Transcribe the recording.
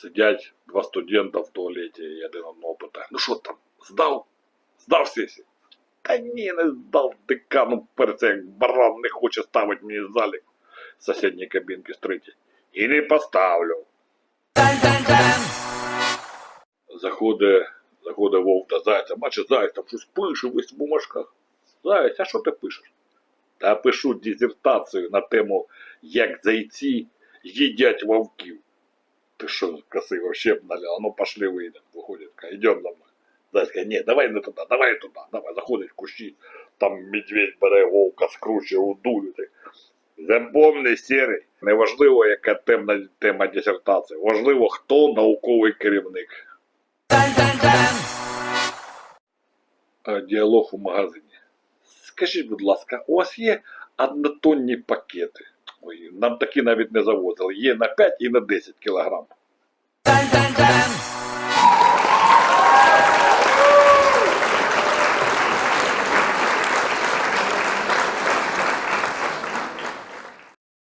Сидять два студента в туалеті і один одного питає, ну що там, здав? Здав сесію? Та ні, не здав декану перця, як баран не хоче ставити мені залік з сусідньої кабінки третій. І не поставлю. Заходить, заходить вовк до зайця, бачить заяць там щось пише весь в бумажках. Заяць, а що ти пишеш? Та пишу дизертацію на тему, як зайці їдять вовків. Ти що, коси вообще обналял? Ну пошли выйдем. Выходит, идем. Зайка, каже, ні, давай не туди, давай туди, давай, заходить в кущі, там медведь бере вовка, скручує, удує. так. Запомни, сірий, неважливо, яка темна тема дисертації, важливо, хто науковий керівник. Діалог у магазині. Скажіть, будь ласка, у вас є однотонні пакети? Нам такі навіть не завозили. Є на 5 і на 10 кілограм.